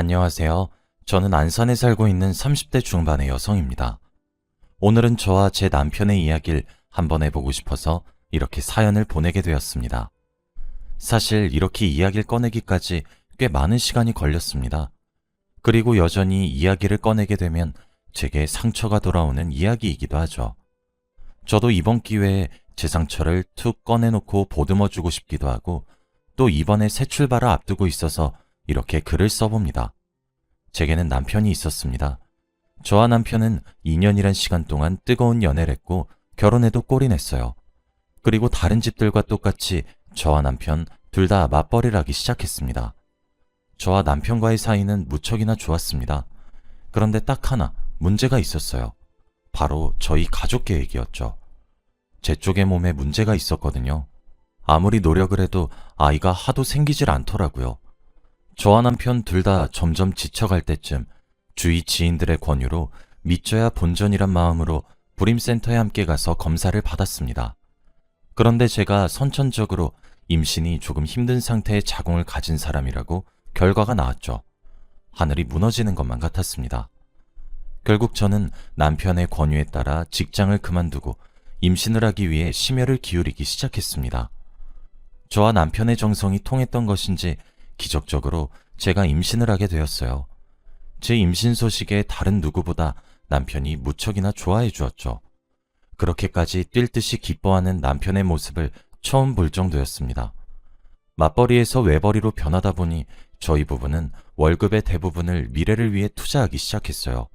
안녕하세요. 저는 안산에 살고 있는 30대 중반의 여성입니다. 오늘은 저와 제 남편의 이야기를 한번 해보고 싶어서 이렇게 사연을 보내게 되었습니다. 사실 이렇게 이야기를 꺼내기까지 꽤 많은 시간이 걸렸습니다. 그리고 여전히 이야기를 꺼내게 되면 제게 상처가 돌아오는 이야기이기도 하죠. 저도 이번 기회에 제 상처를 툭 꺼내놓고 보듬어주고 싶기도 하고 또 이번에 새 출발을 앞두고 있어서 이렇게 글을 써봅니다. 제게는 남편이 있었습니다. 저와 남편은 2년이란 시간 동안 뜨거운 연애를 했고 결혼해도 꼴이 냈어요. 그리고 다른 집들과 똑같이 저와 남편 둘 다 맞벌이를 하기 시작했습니다. 저와 남편과의 사이는 무척이나 좋았습니다. 그런데 딱 하나 문제가 있었어요. 바로 저희 가족 계획이었죠. 제 쪽의 몸에 문제가 있었거든요. 아무리 노력을 해도 아이가 하도 생기질 않더라고요. 저와 남편 둘 다 점점 지쳐갈 때쯤 주위 지인들의 권유로 믿져야 본전이란 마음으로 불임센터에 함께 가서 검사를 받았습니다. 그런데 제가 선천적으로 임신이 조금 힘든 상태의 자궁을 가진 사람이라고 결과가 나왔죠. 하늘이 무너지는 것만 같았습니다. 결국 저는 남편의 권유에 따라 직장을 그만두고 임신을 하기 위해 심혈을 기울이기 시작했습니다. 저와 남편의 정성이 통했던 것인지 기적적으로 제가 임신을 하게 되었어요. 제 임신 소식에 다른 누구보다 남편이 무척이나 좋아해 주었죠. 그렇게까지 뛸 듯이 기뻐하는 남편의 모습을 처음 볼 정도였습니다. 맞벌이에서 외벌이로 변하다 보니 저희 부부는 월급의 대부분을 미래를 위해 투자하기 시작했어요.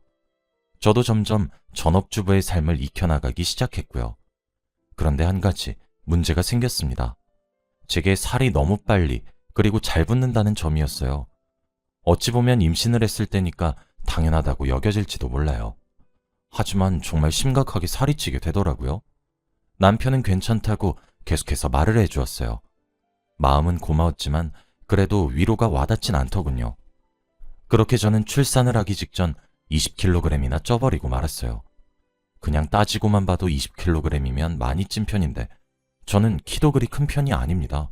저도 점점 전업주부의 삶을 익혀나가기 시작했고요. 그런데 한 가지 문제가 생겼습니다. 제게 살이 너무 빨리 그리고 잘 붙는다는 점이었어요. 어찌 보면 임신을 했을 때니까 당연하다고 여겨질지도 몰라요. 하지만 정말 심각하게 살이 찌게 되더라고요. 남편은 괜찮다고 계속해서 말을 해주었어요. 마음은 고마웠지만 그래도 위로가 와닿진 않더군요. 그렇게 저는 출산을 하기 직전 20kg이나 쪄버리고 말았어요. 그냥 따지고만 봐도 20kg이면 많이 찐 편인데 저는 키도 그리 큰 편이 아닙니다.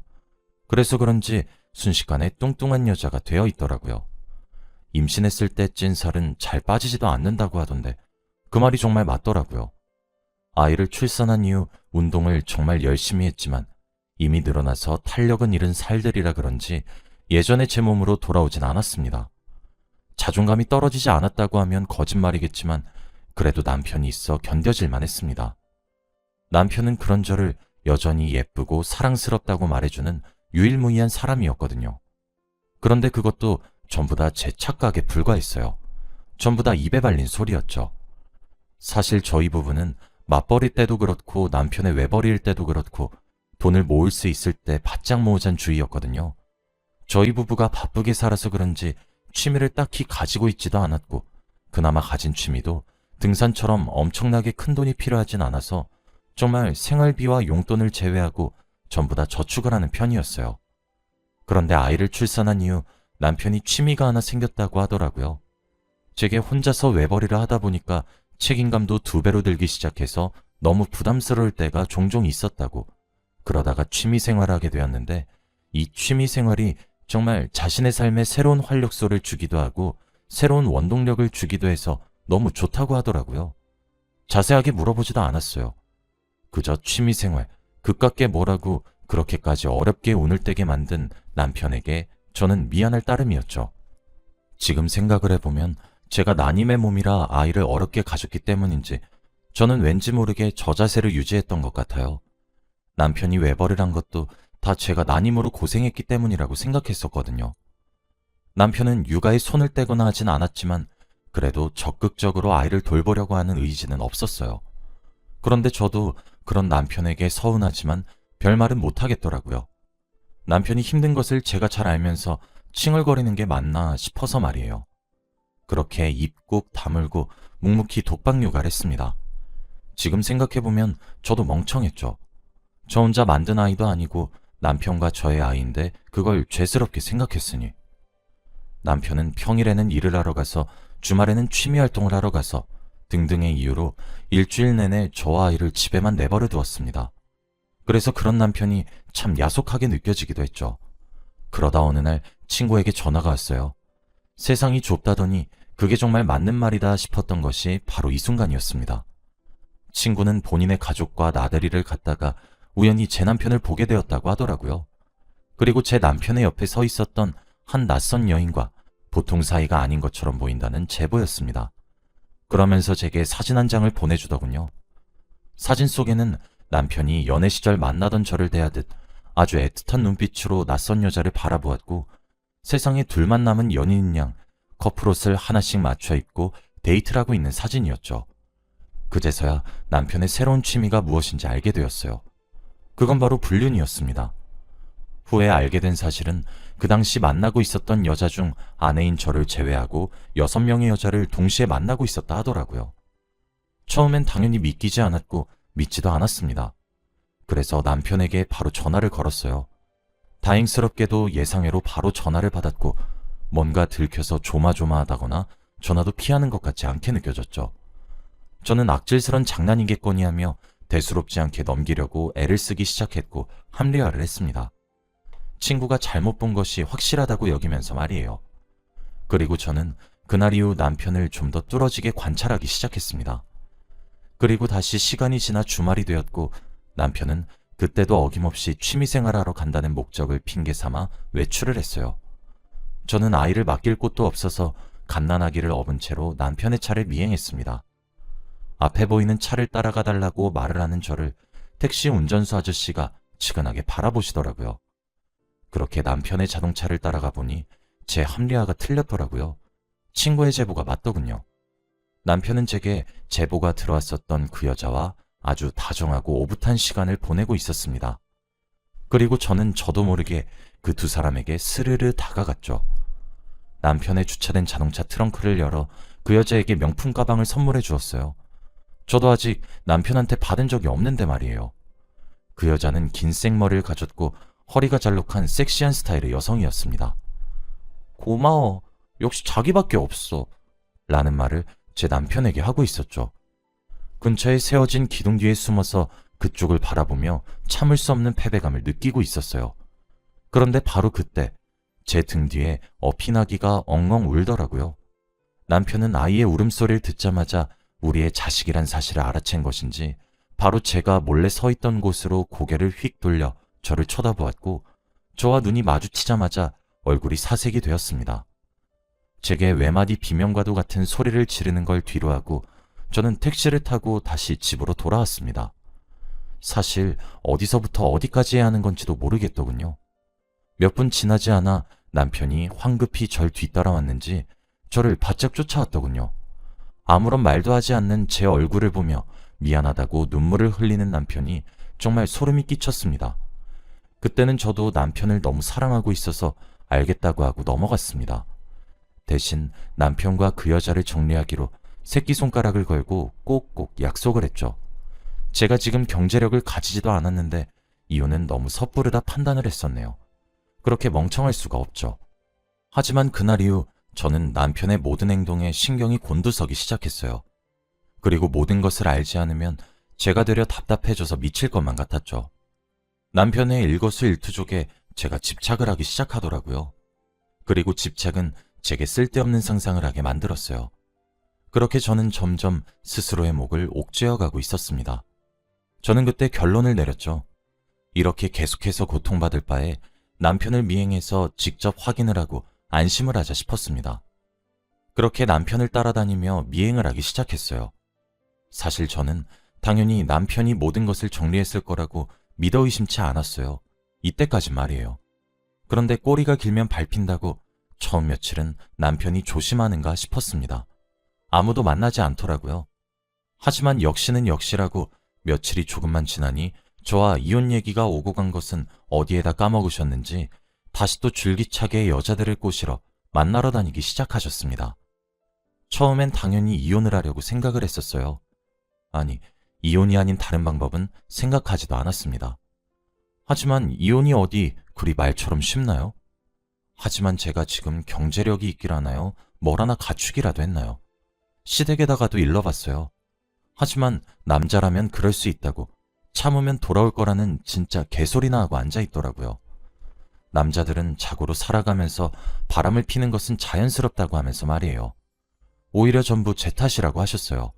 그래서 그런지 순식간에 뚱뚱한 여자가 되어 있더라고요. 임신했을 때 찐 살은 잘 빠지지도 않는다고 하던데 그 말이 정말 맞더라고요. 아이를 출산한 이후 운동을 정말 열심히 했지만 이미 늘어나서 탄력은 잃은 살들이라 그런지 예전의 제 몸으로 돌아오진 않았습니다. 자존감이 떨어지지 않았다고 하면 거짓말이겠지만 그래도 남편이 있어 견뎌질만 했습니다. 남편은 그런 저를 여전히 예쁘고 사랑스럽다고 말해주는 유일무이한 사람이었거든요. 그런데 그것도 전부 다 제 착각에 불과했어요. 전부 다 입에 발린 소리였죠. 사실 저희 부부는 맞벌이 때도 그렇고 남편의 외벌이일 때도 그렇고 돈을 모을 수 있을 때 바짝 모으잔 주의였거든요. 저희 부부가 바쁘게 살아서 그런지 취미를 딱히 가지고 있지도 않았고 그나마 가진 취미도 등산처럼 엄청나게 큰 돈이 필요하진 않아서 정말 생활비와 용돈을 제외하고 전부 다 저축을 하는 편이었어요. 그런데 아이를 출산한 이후 남편이 취미가 하나 생겼다고 하더라고요. 제게 혼자서 외벌이를 하다 보니까 책임감도 두 배로 들기 시작해서 너무 부담스러울 때가 종종 있었다고. 그러다가 취미 생활을 하게 되었는데 이 취미 생활이 정말 자신의 삶에 새로운 활력소를 주기도 하고 새로운 원동력을 주기도 해서 너무 좋다고 하더라고요. 자세하게 물어보지도 않았어요. 그저 취미 생활, 그깟게 뭐라고 그렇게까지 어렵게 운을 떼게 만든 남편에게 저는 미안할 따름이었죠. 지금 생각을 해보면 제가 난임의 몸이라 아이를 어렵게 가졌기 때문인지 저는 왠지 모르게 저 자세를 유지했던 것 같아요. 남편이 외벌이를 한 것도 다 제가 난임으로 고생했기 때문이라고 생각했었거든요. 남편은 육아에 손을 떼거나 하진 않았지만 그래도 적극적으로 아이를 돌보려고 하는 의지는 없었어요. 그런데 저도 그런 남편에게 서운하지만 별말은 못하겠더라고요. 남편이 힘든 것을 제가 잘 알면서 칭얼거리는 게 맞나 싶어서 말이에요. 그렇게 입꾹 다물고 묵묵히 독박 육아를 했습니다. 지금 생각해보면 저도 멍청했죠. 저 혼자 만든 아이도 아니고 남편과 저의 아이인데 그걸 죄스럽게 생각했으니. 남편은 평일에는 일을 하러 가서 주말에는 취미 활동을 하러 가서 등등의 이유로 일주일 내내 저와 아이를 집에만 내버려 두었습니다. 그래서 그런 남편이 참 야속하게 느껴지기도 했죠. 그러다 어느 날 친구에게 전화가 왔어요. 세상이 좁다더니 그게 정말 맞는 말이다 싶었던 것이 바로 이 순간이었습니다. 친구는 본인의 가족과 나들이를 갔다가 우연히 제 남편을 보게 되었다고 하더라고요. 그리고 제 남편의 옆에 서 있었던 한 낯선 여인과 보통 사이가 아닌 것처럼 보인다는 제보였습니다. 그러면서 제게 사진 한 장을 보내주더군요. 사진 속에는 남편이 연애 시절 만나던 저를 대하듯 아주 애틋한 눈빛으로 낯선 여자를 바라보았고 세상에 둘만 남은 연인인 양 커플옷을 하나씩 맞춰 입고 데이트를 하고 있는 사진이었죠. 그제서야 남편의 새로운 취미가 무엇인지 알게 되었어요. 그건 바로 불륜이었습니다. 후에 알게 된 사실은 그 당시 만나고 있었던 여자 중 아내인 저를 제외하고 여섯 명의 여자를 동시에 만나고 있었다 하더라고요. 처음엔 당연히 믿기지 않았고 믿지도 않았습니다. 그래서 남편에게 바로 전화를 걸었어요. 다행스럽게도 예상외로 바로 전화를 받았고 뭔가 들켜서 조마조마하다거나 전화도 피하는 것 같지 않게 느껴졌죠. 저는 악질스런 장난이겠거니 하며 대수롭지 않게 넘기려고 애를 쓰기 시작했고 합리화를 했습니다. 친구가 잘못 본 것이 확실하다고 여기면서 말이에요. 그리고 저는 그날 이후 남편을 좀 더 뚫어지게 관찰하기 시작했습니다. 그리고 다시 시간이 지나 주말이 되었고 남편은 그때도 어김없이 취미생활하러 간다는 목적을 핑계 삼아 외출을 했어요. 저는 아이를 맡길 곳도 없어서 갓난아기를 업은 채로 남편의 차를 미행했습니다. 앞에 보이는 차를 따라가 달라고 말을 하는 저를 택시 운전수 아저씨가 치근하게 바라보시더라고요. 그렇게 남편의 자동차를 따라가 보니 제 합리화가 틀렸더라고요. 친구의 제보가 맞더군요. 남편은 제게 제보가 들어왔었던 그 여자와 아주 다정하고 오붓한 시간을 보내고 있었습니다. 그리고 저는 저도 모르게 그 두 사람에게 스르르 다가갔죠. 남편의 주차된 자동차 트렁크를 열어 그 여자에게 명품 가방을 선물해 주었어요. 저도 아직 남편한테 받은 적이 없는데 말이에요. 그 여자는 긴 생머리를 가졌고 허리가 잘록한 섹시한 스타일의 여성이었습니다. 고마워. 역시 자기밖에 없어. 라는 말을 제 남편에게 하고 있었죠. 근처에 세워진 기둥 뒤에 숨어서 그쪽을 바라보며 참을 수 없는 패배감을 느끼고 있었어요. 그런데 바로 그때 제 등 뒤에 어피나기가 엉엉 울더라고요. 남편은 아이의 울음소리를 듣자마자 우리의 자식이란 사실을 알아챈 것인지 바로 제가 몰래 서 있던 곳으로 고개를 휙 돌려 저를 쳐다보았고 저와 눈이 마주치자마자 얼굴이 사색이 되었습니다. 제게 외마디 비명과도 같은 소리를 지르는 걸 뒤로하고 저는 택시를 타고 다시 집으로 돌아왔습니다. 사실 어디서부터 어디까지 해야 하는 건지도 모르겠더군요. 몇 분 지나지 않아 남편이 황급히 절 뒤따라왔는지 저를 바짝 쫓아왔더군요. 아무런 말도 하지 않는 제 얼굴을 보며 미안하다고 눈물을 흘리는 남편이 정말 소름이 끼쳤습니다. 그때는 저도 남편을 너무 사랑하고 있어서 알겠다고 하고 넘어갔습니다. 대신 남편과 그 여자를 정리하기로 새끼손가락을 걸고 꼭꼭 약속을 했죠. 제가 지금 경제력을 가지지도 않았는데 이유는 너무 섣부르다 판단을 했었네요. 그렇게 멍청할 수가 없죠. 하지만 그날 이후 저는 남편의 모든 행동에 신경이 곤두서기 시작했어요. 그리고 모든 것을 알지 않으면 제가 되려 답답해져서 미칠 것만 같았죠. 남편의 일거수일투족에 제가 집착을 하기 시작하더라고요. 그리고 집착은 제게 쓸데없는 상상을 하게 만들었어요. 그렇게 저는 점점 스스로의 목을 옥죄어 가고 있었습니다. 저는 그때 결론을 내렸죠. 이렇게 계속해서 고통받을 바에 남편을 미행해서 직접 확인을 하고 안심을 하자 싶었습니다. 그렇게 남편을 따라다니며 미행을 하기 시작했어요. 사실 저는 당연히 남편이 모든 것을 정리했을 거라고 믿어 의심치 않았어요. 이때까지 말이에요. 그런데 꼬리가 길면 밟힌다고 처음 며칠은 남편이 조심하는가 싶었습니다. 아무도 만나지 않더라고요. 하지만 역시는 역시라고 며칠이 조금만 지나니 저와 이혼 얘기가 오고 간 것은 어디에다 까먹으셨는지 다시 또 줄기차게 여자들을 꼬시러 만나러 다니기 시작하셨습니다. 처음엔 당연히 이혼을 하려고 생각을 했었어요. 아니, 이혼이 아닌 다른 방법은 생각하지도 않았습니다. 하지만 이혼이 어디 그리 말처럼 쉽나요? 하지만 제가 지금 경제력이 있길 하나요? 뭘 하나 갖추기라도 했나요? 시댁에다가도 일러봤어요. 하지만 남자라면 그럴 수 있다고 참으면 돌아올 거라는 진짜 개소리나 하고 앉아 있더라고요. 남자들은 자고로 살아가면서 바람을 피는 것은 자연스럽다고 하면서 말이에요. 오히려 전부 제 탓이라고 하셨어요.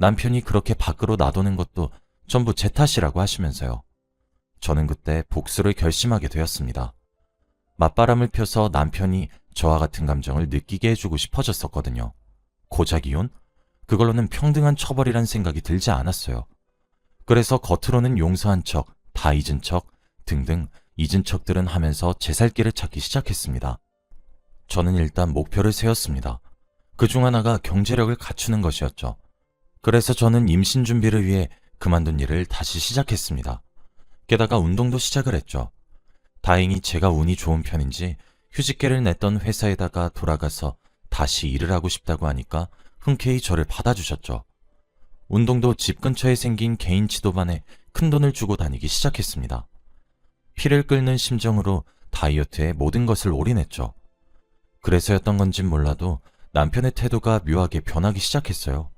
남편이 그렇게 밖으로 놔두는 것도 전부 제 탓이라고 하시면서요. 저는 그때 복수를 결심하게 되었습니다. 맞바람을 펴서 남편이 저와 같은 감정을 느끼게 해주고 싶어졌었거든요. 고작 이혼? 그걸로는 평등한 처벌이란 생각이 들지 않았어요. 그래서 겉으로는 용서한 척, 다 잊은 척 등등 잊은 척들은 하면서 제 살 길을 찾기 시작했습니다. 저는 일단 목표를 세웠습니다. 그 중 하나가 경제력을 갖추는 것이었죠. 그래서 저는 임신 준비를 위해 그만둔 일을 다시 시작했습니다. 게다가 운동도 시작을 했죠. 다행히 제가 운이 좋은 편인지 휴직계를 냈던 회사에다가 돌아가서 다시 일을 하고 싶다고 하니까 흔쾌히 저를 받아주셨죠. 운동도 집 근처에 생긴 개인 지도반에 큰 돈을 주고 다니기 시작했습니다. 피를 끓는 심정으로 다이어트에 모든 것을 올인했죠. 그래서였던 건진 몰라도 남편의 태도가 묘하게 변하기 시작했어요.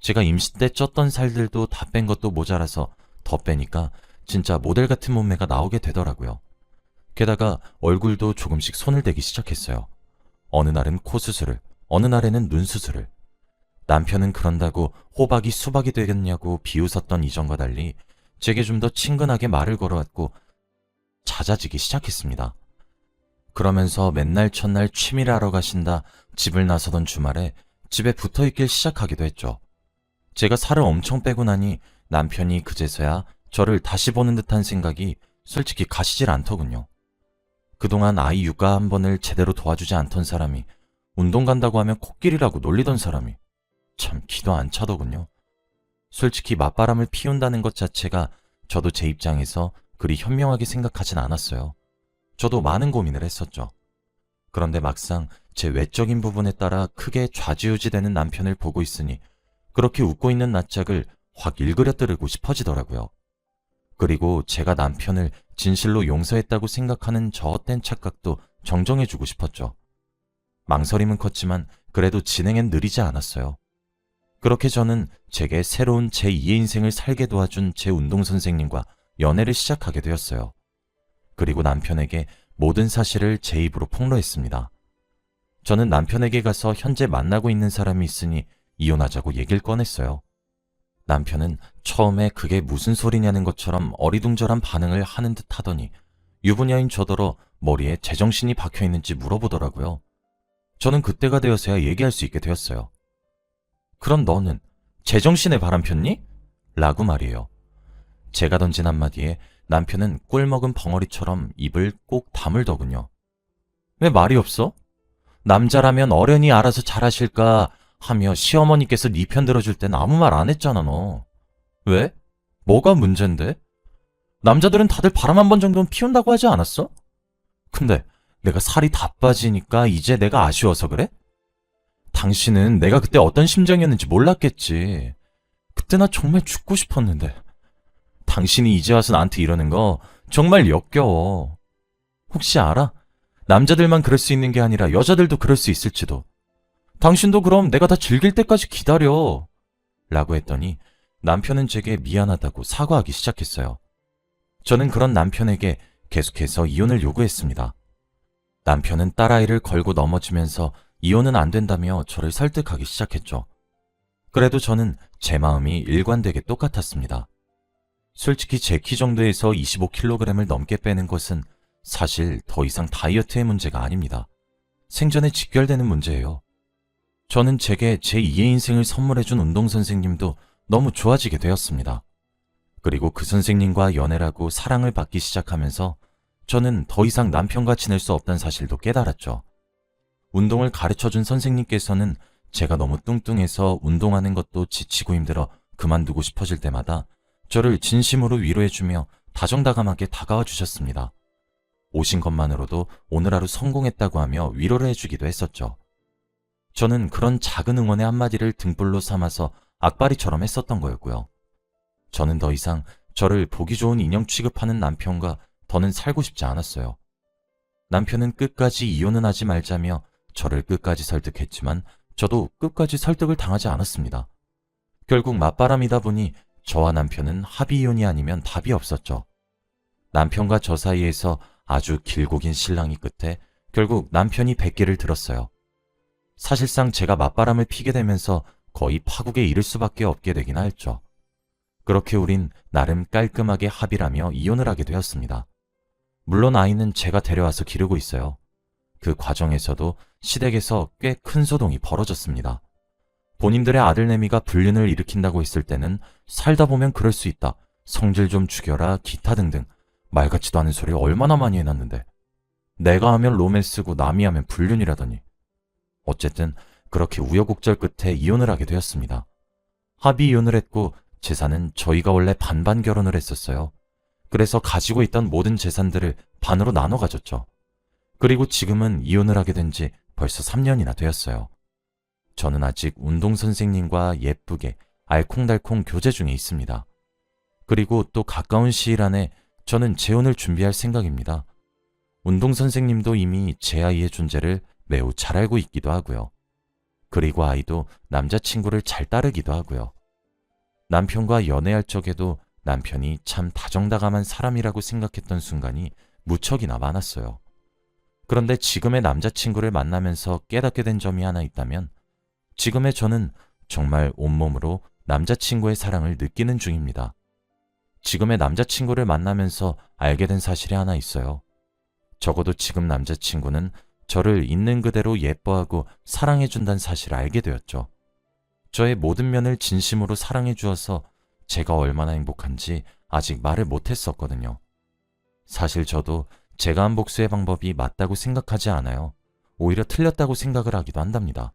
제가 임시 때 쪘던 살들도 다 뺀 것도 모자라서 더 빼니까 진짜 모델 같은 몸매가 나오게 되더라고요. 게다가 얼굴도 조금씩 손을 대기 시작했어요. 어느 날은 코 수술을, 어느 날에는 눈 수술을. 남편은 그런다고 호박이 수박이 되겠냐고 비웃었던 이전과 달리 제게 좀 더 친근하게 말을 걸어왔고 잦아지기 시작했습니다. 그러면서 맨날 첫날 취미를 하러 가신다 집을 나서던 주말에 집에 붙어 있길 시작하기도 했죠. 제가 살을 엄청 빼고 나니 남편이 그제서야 저를 다시 보는 듯한 생각이 솔직히 가시질 않더군요. 그동안 아이 육아 한 번을 제대로 도와주지 않던 사람이 운동 간다고 하면 코끼리라고 놀리던 사람이 참 기도 안 차더군요. 솔직히 맞바람을 피운다는 것 자체가 저도 제 입장에서 그리 현명하게 생각하진 않았어요. 저도 많은 고민을 했었죠. 그런데 막상 제 외적인 부분에 따라 크게 좌지우지되는 남편을 보고 있으니 그렇게 웃고 있는 낯짝을 확 일그려뜨리고 싶어지더라고요. 그리고 제가 남편을 진실로 용서했다고 생각하는 저 헛된 착각도 정정해주고 싶었죠. 망설임은 컸지만 그래도 진행엔 느리지 않았어요. 그렇게 저는 제게 새로운 제2의 인생을 살게 도와준 제 운동 선생님과 연애를 시작하게 되었어요. 그리고 남편에게 모든 사실을 제 입으로 폭로했습니다. 저는 남편에게 가서 현재 만나고 있는 사람이 있으니 이혼하자고 얘기를 꺼냈어요. 남편은 처음에 그게 무슨 소리냐는 것처럼 어리둥절한 반응을 하는 듯 하더니 유부녀인 저더러 머리에 제정신이 박혀 있는지 물어보더라고요. 저는 그때가 되어서야 얘기할 수 있게 되었어요. 그럼 너는 제정신에 바람 폈니? 라고 말이에요. 제가 던진 한마디에 남편은 꿀 먹은 벙어리처럼 입을 꼭 다물더군요. 왜 말이 없어? 남자라면 어련히 알아서 잘하실까 하며 시어머니께서 네 편 들어줄 땐 아무 말 안 했잖아 너. 왜? 뭐가 문제인데? 남자들은 다들 바람 한 번 정도는 피운다고 하지 않았어? 근데 내가 살이 다 빠지니까 이제 내가 아쉬워서 그래? 당신은 내가 그때 어떤 심정이었는지 몰랐겠지. 그때 나 정말 죽고 싶었는데. 당신이 이제 와서 나한테 이러는 거 정말 역겨워. 혹시 알아? 남자들만 그럴 수 있는 게 아니라 여자들도 그럴 수 있을지도. 당신도 그럼 내가 다 즐길 때까지 기다려. 라고 했더니 남편은 제게 미안하다고 사과하기 시작했어요. 저는 그런 남편에게 계속해서 이혼을 요구했습니다. 남편은 딸아이를 걸고 넘어지면서 이혼은 안 된다며 저를 설득하기 시작했죠. 그래도 저는 제 마음이 일관되게 똑같았습니다. 솔직히 제 키 정도에서 25kg을 넘게 빼는 것은 사실 더 이상 다이어트의 문제가 아닙니다. 생전에 직결되는 문제예요. 저는 제게 제2의 인생을 선물해준 운동 선생님도 너무 좋아지게 되었습니다. 그리고 그 선생님과 연애라고 사랑을 받기 시작하면서 저는 더 이상 남편과 지낼 수 없다는 사실도 깨달았죠. 운동을 가르쳐준 선생님께서는 제가 너무 뚱뚱해서 운동하는 것도 지치고 힘들어 그만두고 싶어질 때마다 저를 진심으로 위로해주며 다정다감하게 다가와 주셨습니다. 오신 것만으로도 오늘 하루 성공했다고 하며 위로를 해주기도 했었죠. 저는 그런 작은 응원의 한마디를 등불로 삼아서 악바리처럼 했었던 거였고요. 저는 더 이상 저를 보기 좋은 인형 취급하는 남편과 더는 살고 싶지 않았어요. 남편은 끝까지 이혼은 하지 말자며 저를 끝까지 설득했지만 저도 끝까지 설득을 당하지 않았습니다. 결국 맞바람이다 보니 저와 남편은 합의 이혼이 아니면 답이 없었죠. 남편과 저 사이에서 아주 길고 긴 실랑이 끝에 결국 남편이 백기를 들었어요. 사실상 제가 맞바람을 피게 되면서 거의 파국에 이를 수밖에 없게 되긴 했죠. 그렇게 우린 나름 깔끔하게 합의를 하며 이혼을 하게 되었습니다. 물론 아이는 제가 데려와서 기르고 있어요. 그 과정에서도 시댁에서 꽤 큰 소동이 벌어졌습니다. 본인들의 아들내미가 불륜을 일으킨다고 했을 때는 살다 보면 그럴 수 있다. 성질 좀 죽여라, 기타 등등. 말 같지도 않은 소리 얼마나 많이 해놨는데. 내가 하면 로맨스고 남이 하면 불륜이라더니. 어쨌든 그렇게 우여곡절 끝에 이혼을 하게 되었습니다. 합의 이혼을 했고 재산은 저희가 원래 반반 결혼을 했었어요. 그래서 가지고 있던 모든 재산들을 반으로 나눠 가졌죠. 그리고 지금은 이혼을 하게 된 지 벌써 3년이나 되었어요. 저는 아직 운동 선생님과 예쁘게 알콩달콩 교제 중에 있습니다. 그리고 또 가까운 시일 안에 저는 재혼을 준비할 생각입니다. 운동 선생님도 이미 제 아이의 존재를 매우 잘 알고 있기도 하고요. 그리고 아이도 남자친구를 잘 따르기도 하고요. 남편과 연애할 적에도 남편이 참 다정다감한 사람이라고 생각했던 순간이 무척이나 많았어요. 그런데 지금의 남자친구를 만나면서 깨닫게 된 점이 하나 있다면 지금의 저는 정말 온몸으로 남자친구의 사랑을 느끼는 중입니다. 지금의 남자친구를 만나면서 알게 된 사실이 하나 있어요. 적어도 지금 남자친구는 저를 있는 그대로 예뻐하고 사랑해준다는 사실을 알게 되었죠. 저의 모든 면을 진심으로 사랑해 주어서 제가 얼마나 행복한지 아직 말을 못했었거든요. 사실 저도 제가 한 복수의 방법이 맞다고 생각하지 않아요. 오히려 틀렸다고 생각을 하기도 한답니다.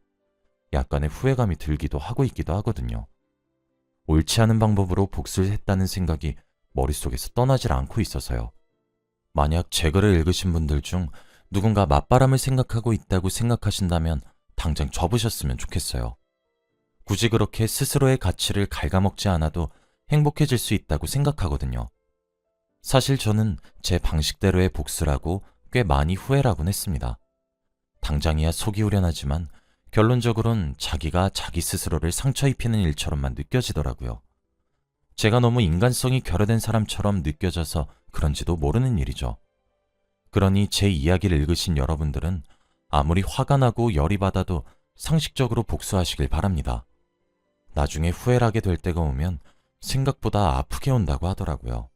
약간의 후회감이 들기도 하고 있기도 하거든요. 옳지 않은 방법으로 복수를 했다는 생각이 머릿속에서 떠나질 않고 있어서요. 만약 제 글을 읽으신 분들 중 누군가 맞바람을 생각하고 있다고 생각하신다면 당장 접으셨으면 좋겠어요. 굳이 그렇게 스스로의 가치를 갉아먹지 않아도 행복해질 수 있다고 생각하거든요. 사실 저는 제 방식대로의 복수라고 꽤 많이 후회라곤 했습니다. 당장이야 속이 후련하지만 결론적으론 자기가 자기 스스로를 상처 입히는 일처럼만 느껴지더라고요. 제가 너무 인간성이 결여된 사람처럼 느껴져서 그런지도 모르는 일이죠. 그러니 제 이야기를 읽으신 여러분들은 아무리 화가 나고 열이 받아도 상식적으로 복수하시길 바랍니다. 나중에 후회를 하게 될 때가 오면 생각보다 아프게 온다고 하더라고요.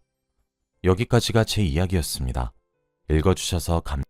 여기까지가 제 이야기였습니다. 읽어주셔서 감